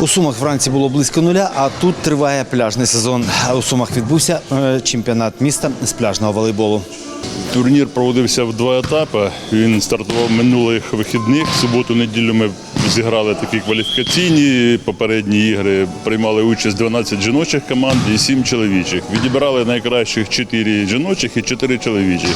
У Сумах вранці було близько нуля, а тут триває пляжний сезон. У Сумах відбувся е, чемпіонат міста з пляжного волейболу. Турнір проводився в два етапи. Він стартував минулих вихідних. В суботу-неділю ми зіграли такі кваліфікаційні попередні ігри. Приймали участь 12 жіночих команд і 7 чоловічих. Відібрали найкращих 4 жіночих і 4 чоловічих.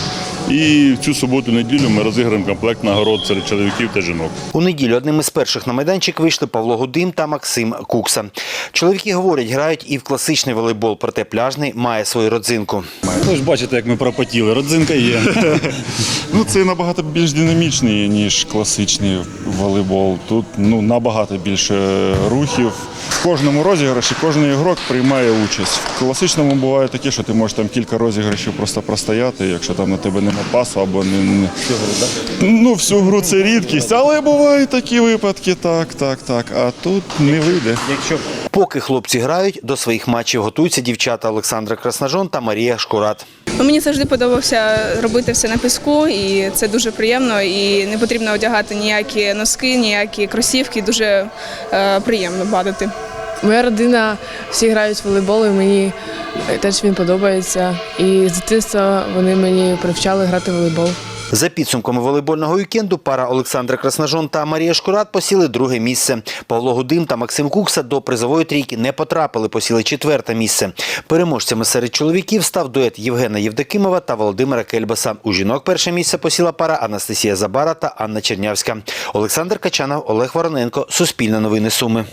І в цю суботу-неділю ми розіграємо комплект нагород серед чоловіків та жінок. У неділю одним із перших на майданчик вийшли Павло Гудим та Максим Кукса. Чоловіки говорять, грають і в класичний волейбол, проте пляжний має свою родзинку. Ви ж бачите, як ми пропотіли. Родзинка є. Ну, це набагато більш динамічний, ніж класичний волейбол. Тут ну, набагато більше рухів. В кожному розіграші кожен ігрок приймає участь. В класичному буває таке, що ти можеш там кілька розіграшів просто простояти, якщо там на тебе нема пасу або не. не... Ну, всю гру це рідкість, але бувають такі випадки, так, так, так. А тут не вийде. Якщо Поки хлопці грають, до своїх матчів готуються дівчата Олександра Красножон та Марія Шкурат. Ну, Мені завжди подобався робити все на піску, і це дуже приємно. І не потрібно одягати ніякі носки, ніякі кросівки. Дуже е, приємно бадати. Моя родина всі грають в волейбол, і мені теж він подобається. І з дитинства вони мені привчали грати в волейбол. За підсумками волейбольного вікенду пара Олександра Красножон та Марія Шкурат посіли друге місце. Павло Гудим та Максим Кукса до призової трійки не потрапили, посіли четверте місце. Переможцями серед чоловіків став дует Євгена Євдокимова та Володимира Кельбаса. У жінок перше місце посіла пара Анастасія Забара та Анна Чернявська. Олександр Качанов, Олег Вороненко. Суспільне новини Суми.